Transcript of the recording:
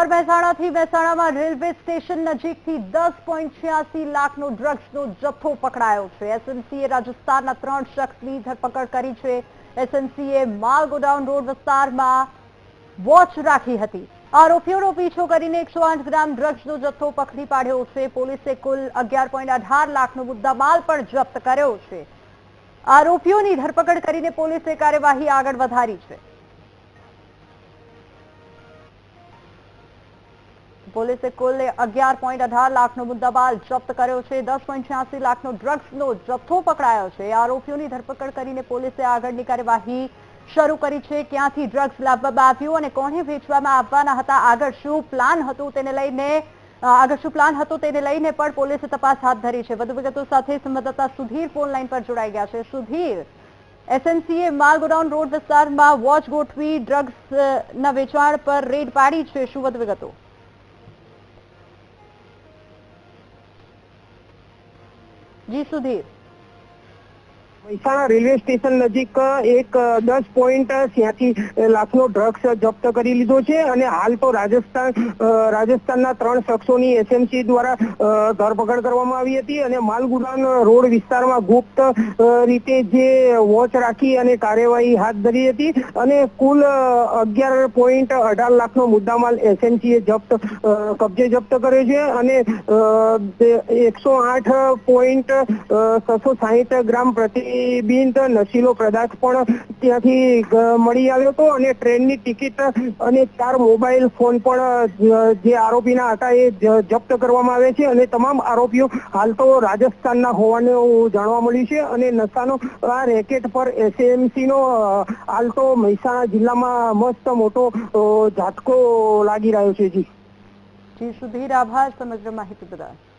નગર મહેસાણાથી મહેસાણામાં railway station નજીકથી દસ પોઈન્ટ છ્યાસી લાખનો ડ્રગ્સનો જથ્થો પકડાયો છે. એસએમસીએ રાજસ્થાનના ત્રણ શખ્સની ધરપકડ કરી છે. એસએમસીએ માલ ગોડાઉન રોડ વિસ્તારમાં વોચ રાખી હતી. આરોપીઓનો પીછો કરીને એકસો આઠ ગ્રામ ડ્રગ્સનો જથ્થો પકડી પાડ્યો છે. પોલીસે કુલ અગિયાર પોઈન્ટ અઢાર લાખનો મુદ્દામાલ પણ જપ્ત કર્યો છે. આરોપીઓની ધરપકડ કરીને પોલીસે કાર્યવાહી આગળ વધારી છે. પોલીસે કુલ અગિયાર પોઈન્ટ અઢાર લાખનો મુદ્દાબાલ જપ્ત કર્યો છે. દસ પોઈન્ટ છ્યાસી લાખનો ડ્રગ્સનો જથ્થો પકડાયો છે. આરોપીઓની ધરપકડ કરીને પોલીસે આગળની કાર્યવાહી શરૂ કરી છે. ક્યાંથી ડ્રગ્સ લાવવામાં આવ્યું અને કોને વેચવામાં આવવાના હતા? આગળ શું પ્લાન હતું તેને લઈને આગળ શું પ્લાન હતો તેને લઈને પણ પોલીસે તપાસ હાથ ધરી છે. વધુ વિગતો સાથે સંવાદદાતા સુધીર ફોન લાઈન પર જોડાઈ ગયા છે. સુધીર એસએનસીએ માલ ગોડાઉન રોડ વિસ્તારમાં વોચ ગોઠવી ડ્રગ્સ ના વેચાણ પર રેડ પાડી છે. શું વધુ વિગતો? જી સુધીર. મહેસાણા રેલવે સ્ટેશન નજીક એક દસ પોઈન્ટ છ્યાસી લાખનો ડ્રગ્સ જપ્ત કરી લીધો છે અને હાલ તો રાજસ્થાન રાજસ્થાનના ત્રણ શખ્સોની એસએમસી દ્વારા ધરપકડ કરવામાં આવી હતી અને માલગુડાન રોડ વિસ્તારમાં ગુપ્ત રીતે જે વોચ રાખી અને કાર્યવાહી હાથ ધરી હતી અને કુલ અગિયાર પોઈન્ટ અઢાર લાખનો મુદ્દામાલ એસએમસીએ જપ્ત કબજે જપ્ત કર્યો છે અને એકસો આઠ પોઈન્ટ છસો સાહીઠ ગ્રામ પ્રતિબિંબ નશીલો પદાર્થ પણ ત્યાંથી મળી આવ્યો હતો અને ટ્રેનની ટિકિટ અને ચાર મોબાઈલ ફોન પણ જે આરોપીના હતા એ જપ્ત કરવામાં આવે છે અને તમામ આરોપીઓ હાલ તો રાજસ્થાનના હોવાનું જાણવા મળ્યું છે અને નશાનો આ રેકેટ પર એસએમસીનો હાલ તો મહેસાણા જિલ્લામાં મસ્ત મોટો ઝાટકો લાગી રહ્યો છે જી. જી, સુધીર, આભાર, સમગ્ર માહિતી બદલ.